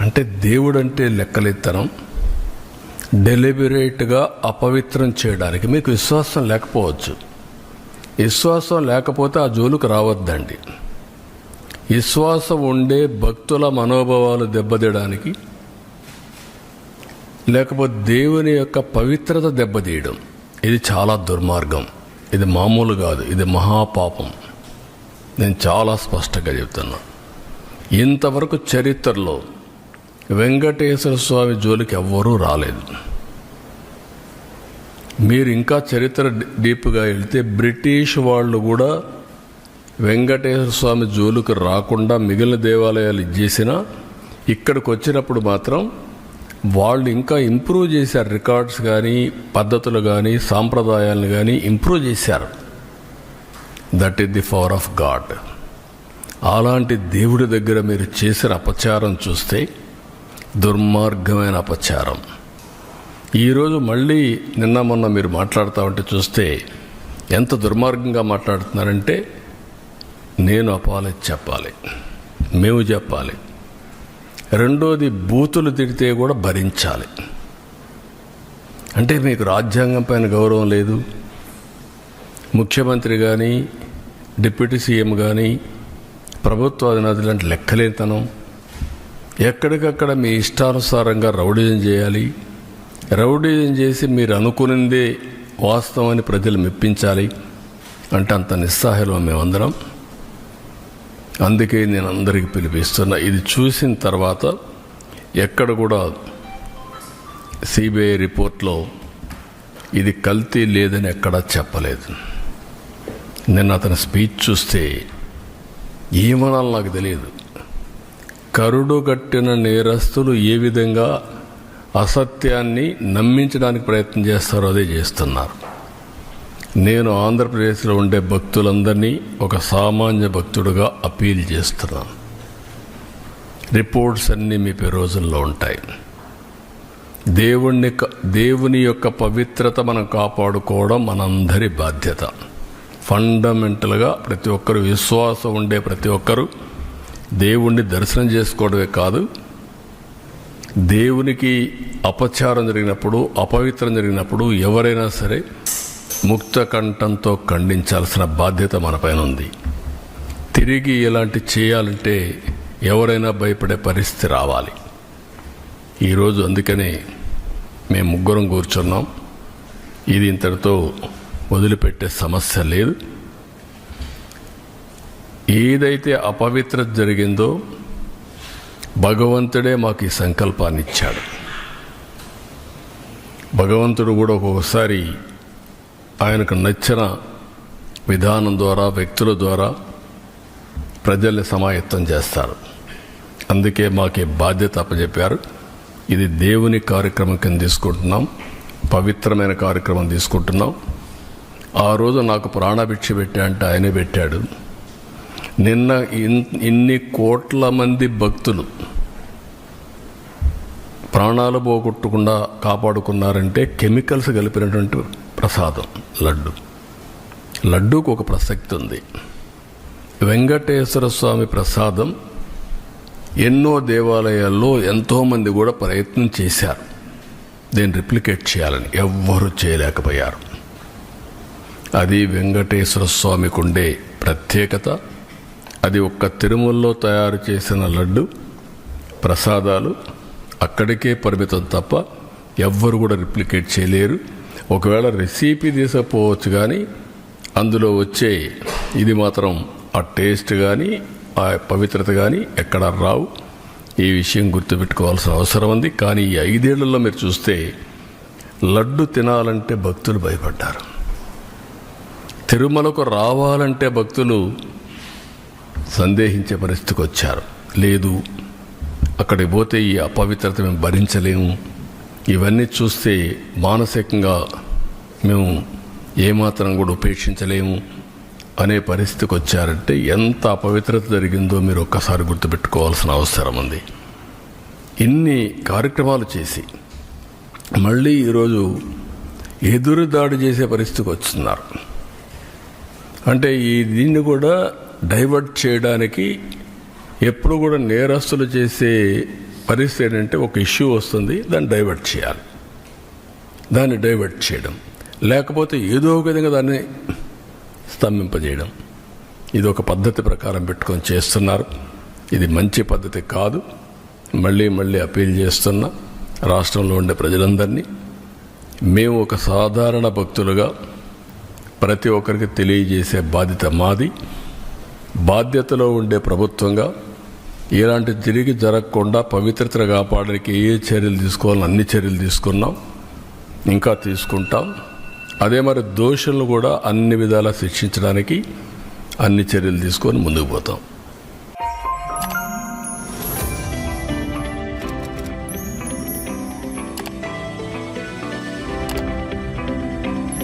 అంటే దేవుడు అంటే లెక్కలెత్తనం. డెలిబరేట్గా అపవిత్రం చేయడానికి మీకు విశ్వాసం లేకపోవచ్చు. విశ్వాసం లేకపోతే ఆ జోలుకు రావద్దండి. విశ్వాసం ఉండే భక్తుల మనోభావాలు దెబ్బతీయడానికి లేకపోతే దేవుని యొక్క పవిత్రత దెబ్బతీయడం. ఇది చాలా దుర్మార్గం. ఇది మామూలు కాదు. ఇది మహాపాపం. నేను చాలా స్పష్టంగా చెప్తున్నా. ఇంతవరకు చరిత్రలో వెంకటేశ్వర స్వామి జోలికి ఎవ్వరూ రాలేదు. మీరు ఇంకా చరిత్ర డీప్గా వెళ్తే బ్రిటిష్ వాళ్ళు కూడా వెంకటేశ్వర స్వామి జోలికి రాకుండా మిగిలిన దేవాలయాలు ఇచ్చేసినా ఇక్కడికి వచ్చినప్పుడు మాత్రం వాళ్ళు ఇంకా ఇంప్రూవ్ చేశారు రికార్డ్స్ కానీ పద్ధతులు కానీ సాంప్రదాయాలను కానీ ఇంప్రూవ్ చేశారు. That is the power of God. అలాంటి దేవుడి దగ్గర మీరు చేసిన అపచారం చూస్తే దుర్మార్గమైన అపచారం. ఈరోజు మళ్ళీ నిన్న మొన్న మీరు మాట్లాడుతూ ఉంటే చూస్తే ఎంత దుర్మార్గంగా మాట్లాడుతున్నారంటే నేను అపాలజీ చెప్పాలి మేము చెప్పాలి. రెండోది బూతులు తిడితే కూడా భరించాలి. అంటే మీకు రాజ్యాంగం పైన గౌరవం లేదు. ముఖ్యమంత్రి కానీ డిప్యూటీ సీఎం కానీ ప్రభుత్వ అధినేతలు అంటే లెక్కలేతనం ఎక్కడికక్కడ మీ ఇష్టానుసారంగా రౌడీజం చేయాలి. రౌడీజం చేసి మీరు అనుకునిందే వాస్తవాన్ని ప్రజలు మెప్పించాలి అంటే అంత నిస్సాహలో మేమందరం. అందుకే నేను అందరికీ పిలిపిస్తున్నా. ఇది చూసిన తర్వాత ఎక్కడ కూడా సిబిఐ రిపోర్ట్లో ఇది కల్తీ లేదని ఎక్కడా చెప్పలేదు. నిన్న అతని స్పీచ్ చూస్తే ఏమనాలో నాకు తెలియదు. కరుడు కట్టిన నేరస్తులు ఏ విధంగా అసత్యాన్ని నమ్మించడానికి ప్రయత్నం చేస్తారో అదే చేస్తున్నారు. నేను ఆంధ్రప్రదేశ్లో ఉండే భక్తులందరినీ ఒక సామాన్య భక్తుడుగా అపీల్ చేస్తున్నాను. రిపోర్ట్స్ అన్నీ మీ రోజుల్లో ఉంటాయి. దేవుణ్ణి దేవుని యొక్క పవిత్రత మనం కాపాడుకోవడం మనందరి బాధ్యత. ఫండమెంటల్గా ప్రతి ఒక్కరు విశ్వాసం ఉండే ప్రతి ఒక్కరూ దేవుణ్ణి దర్శనం చేసుకోవడమే కాదు దేవునికి అపచారం జరిగినప్పుడు అపవిత్రం జరిగినప్పుడు ఎవరైనా సరే ముక్త కంఠంతో ఖండించాల్సిన బాధ్యత మనపైన ఉంది. తిరిగి ఇలాంటి చేయాలంటే ఎవరైనా భయపడే పరిస్థితి రావాలి. ఈరోజు అందుకనే మేము ముగ్గురం కూర్చున్నాం. ఇది ఇంతటితో వదిలిపెట్టే సమస్య లేదు. ఏదైతే అపవిత్రత జరిగిందో భగవంతుడే మాకు ఈ సంకల్పాన్ని ఇచ్చాడు. భగవంతుడు కూడా ఒక్కొక్కసారి ఆయనకు నచ్చిన విధానం ద్వారా వ్యక్తుల ద్వారా ప్రజల్ని సమాయత్తం చేస్తారు. అందుకే మాకు బాధ్యత అప్పచెప్పారు ఇది దేవుని కార్యక్రమం కింద తీసుకుంటున్నాం. పవిత్రమైన కార్యక్రమం తీసుకుంటున్నాం. ఆ రోజు నాకు ప్రాణభిక్ష పెట్టా అంటే ఆయనే పెట్టాడు. నిన్న ఇన్- ఇన్ని కోట్ల మంది భక్తులు ప్రాణాలు పోగొట్టకుండా కాపాడుకున్నారంటే కెమికల్స్ కలిపినటువంటి ప్రసాదం లడ్డు. లడ్డూకు ఒక ప్రసక్తి ఉంది. వెంకటేశ్వర స్వామి ప్రసాదం ఎన్నో దేవాలయాల్లో ఎంతోమంది కూడా ప్రయత్నం చేశారు. దీన్ని రిప్లికేట్ చేయాలని ఎవ్వరూ చేయలేకపోయారు. అది వెంకటేశ్వర స్వామికి ఉండే ప్రత్యేకత. అది ఒక్క తిరుమలలో తయారు చేసిన లడ్డు ప్రసాదాలు అక్కడికే పరిమితం తప్ప ఎవ్వరు కూడా రిప్లికేట్ చేయలేరు. ఒకవేళ రెసిపీ తీసుకపోవచ్చు కానీ అందులో వచ్చే ఇది మాత్రం ఆ టేస్ట్ కానీ ఆ పవిత్రత కానీ ఎక్కడ రావు. ఈ విషయం గుర్తుపెట్టుకోవాల్సిన అవసరం ఉంది. కానీ ఈ ఐదేళ్ళలో మీరు చూస్తే లడ్డు తినాలంటే భక్తులు భయపడ్డారు. తిరుమలకు రావాలంటే భక్తులు సందేహించే పరిస్థితికి వచ్చారు. లేదు అక్కడికి పోతే ఈ అపవిత్రత మేము భరించలేము. ఇవన్నీ చూస్తే మానసికంగా మేము ఏమాత్రం కూడా ఉపేక్షించలేము అనే పరిస్థితికి వచ్చారంటే ఎంత అపవిత్రత జరిగిందో మీరు ఒక్కసారి గుర్తుపెట్టుకోవాల్సిన అవసరం ఉంది. ఇన్ని కార్యక్రమాలు చేసి మళ్ళీ ఈరోజు ఎదురు దాడి చేసే పరిస్థితికి వస్తున్నారు అంటే ఈ దీన్ని కూడా డైవర్ట్ చేయడానికి ఎప్పుడు కూడా నేరస్తులు చేసే పరిస్థితి ఏంటంటే ఒక ఇష్యూ వస్తుంది దాన్ని డైవర్ట్ చేయాలి. దాన్ని డైవర్ట్ చేయడం. లేకపోతే ఏదో ఒక విధంగా దాన్ని స్తంభింపజేయడం. ఇది ఒక పద్ధతి ప్రకారం పెట్టుకొని చేస్తున్నారు. ఇది మంచి పద్ధతి కాదు. మళ్ళీ మళ్ళీ అప్పీల్ చేస్తున్నా రాష్ట్రంలో ఉండే ప్రజలందరినీ మేము ఒక సాధారణ భక్తులుగా ప్రతి ఒక్కరికి తెలియజేసే బాధ్యత మాది. బాధ్యతలో ఉండే ప్రభుత్వంగా ఇలాంటి తిరిగి జరగకుండా పవిత్రతను కాపాడడానికి ఏ చర్యలు తీసుకోవాలని అన్ని చర్యలు తీసుకున్నాం ఇంకా తీసుకుంటాం. అదే మరి దోషులను కూడా అన్ని విధాలా శిక్షించడానికి అన్ని చర్యలు తీసుకొని ముందుకు పోతాం.